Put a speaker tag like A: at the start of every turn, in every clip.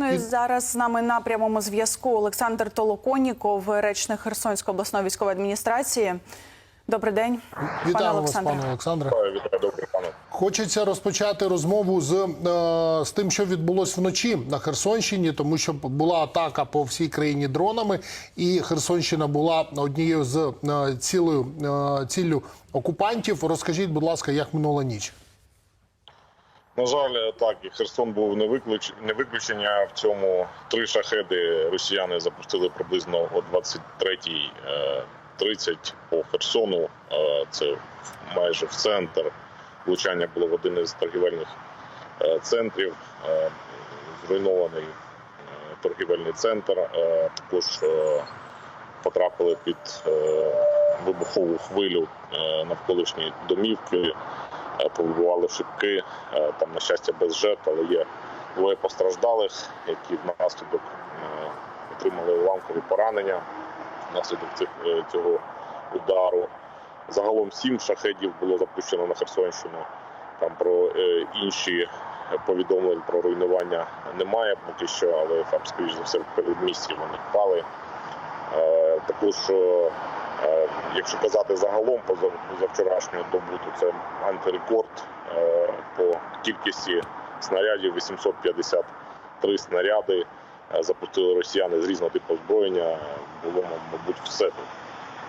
A: Ну і зараз з нами на прямому зв'язку Олександр Толоконіков, речник Херсонської обласної військової адміністрації. Добрий день, пане
B: Вітаємо вас, пане Олександре.
C: Вітаю.
B: Хочеться розпочати розмову з, е, з тим, що відбулось вночі на Херсонщині, тому що була атака по всій країні дронами, і Херсонщина була однією з е, цілою е, ціллю окупантів. Розкажіть, будь ласка, як минула ніч?
C: На жаль, так і Херсон був не виключ... не виключення. В цьому три шахеди росіяни запустили приблизно о 23.30 по Херсону. Е, Це майже в центр. Влучання було в один із торгівельних е, центрів. Е, Зруйнований е, торгівельний центр. Е, Також е, потрапили під е, вибухову хвилю е, навколишні домівки. Е, шибки. Е, Там, на щастя, без жертв, але є двоє постраждалих, які внаслідок е, отримали уламкові поранення внаслідок цього удару. Загалом сім шахедів було запущено на Херсонщину. Там про інші повідомлень про руйнування немає поки що, але там, скоріш за все, в передмісті вони впали. Також, якщо казати загалом за вчорашню добу, то це антирекорд е, по кількості снарядів 853 снаряди е, запустили росіяни з різного типу озброєння. Було, мабуть, все тут.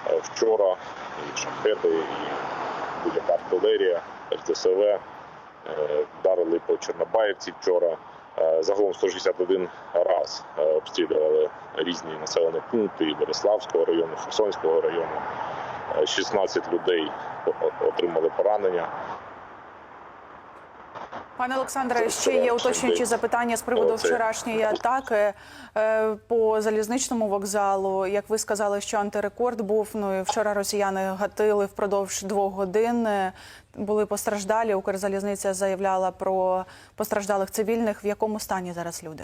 C: Е, Вчора і шахеди, і будь-яка артилерія, РТСВ е, вдарили по Чорнобаївці вчора. Е, Загалом 161 раз е, обстрілювали різні населені пункти і Бориславського району, Херсонського району. Е, 16 людей о- отримали поранення.
A: Пане Олександре, ще є уточнюючі запитання з приводу вчорашньої атаки е, по залізничному вокзалу. Як ви сказали, що антирекорд був. Ну і вчора росіяни гатили впродовж двох годин. Е, Були постраждалі. Укрзалізниця заявляла про постраждалих цивільних. В якому стані зараз люди?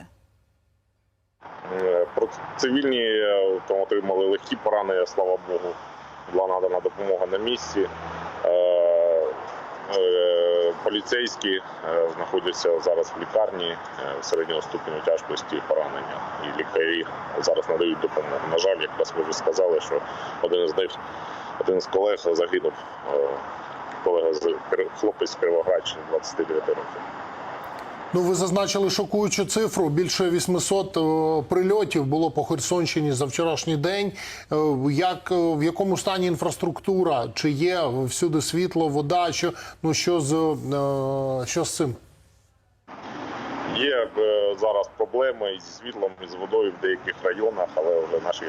C: Е, Про цивільні там отримали легкі поранення, слава Богу. Була надана допомога на місці. Поліцейські е, знаходяться зараз в лікарні е, середнього ступеню тяжкості поранення. І лікарі зараз надають допомогу. На жаль, якраз ви вже сказали, що один з них, один з колег загинув. е, Колега з хлопець з Кривоградщини 29 років.
B: Ну, ви зазначили шокуючу цифру. Більше 800 е, прильотів було по Херсонщині за вчорашній день. Е, Як е, в якому стані інфраструктура? Чи є всюди світло, вода? Що ну що з що з цим?
C: Є зараз проблеми із світлом, і з водою в деяких районах, але вже наші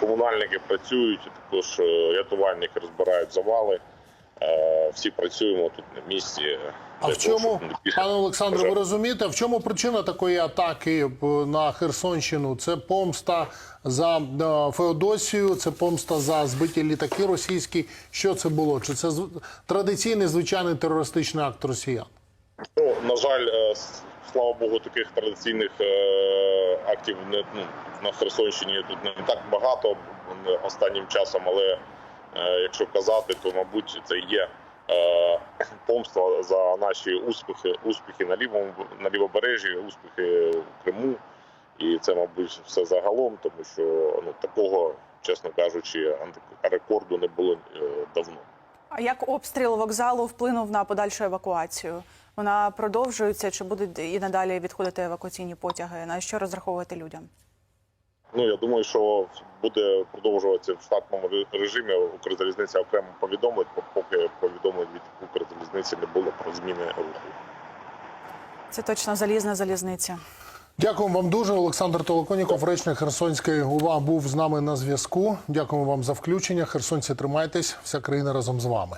C: комунальники працюють, також рятувальники розбирають завали. Всі працюємо тут на місці.
B: А в чому, пане Олександре, ви розумієте, в чому причина такої атаки на Херсонщину? Це помста за е, Феодосію, це помста за збиті літаки російські. Що це було? Чи це традиційний звичайний терористичний акт росіян?
C: Ну, на жаль, е, слава Богу, таких традиційних е, актів не ну, на Херсонщині тут не так багато останнім часом, але якщо казати, то мабуть це є е, помста за наші успіхи, успіхи на лівому на лівобережжі, успіхи в Криму. І це, мабуть, все загалом, тому що ну такого, чесно кажучи, антирекорду не було е, давно.
A: А як обстріл вокзалу вплинув на подальшу евакуацію? Вона продовжується чи будуть і надалі відходити евакуаційні потяги? На що розраховувати людям?
C: Ну я думаю, що буде продовжуватися в штатному режимі. Укрзалізниця окремо повідомить, поки повідомлень від Укрзалізниці не було про зміни руху.
A: Це точно залізна залізниця.
B: Дякуємо вам дуже. Олександр Толоконіков, речник Херсонської УВА, був з нами на зв'язку. Дякуємо вам за включення. Херсонці, тримайтесь, вся країна разом з вами.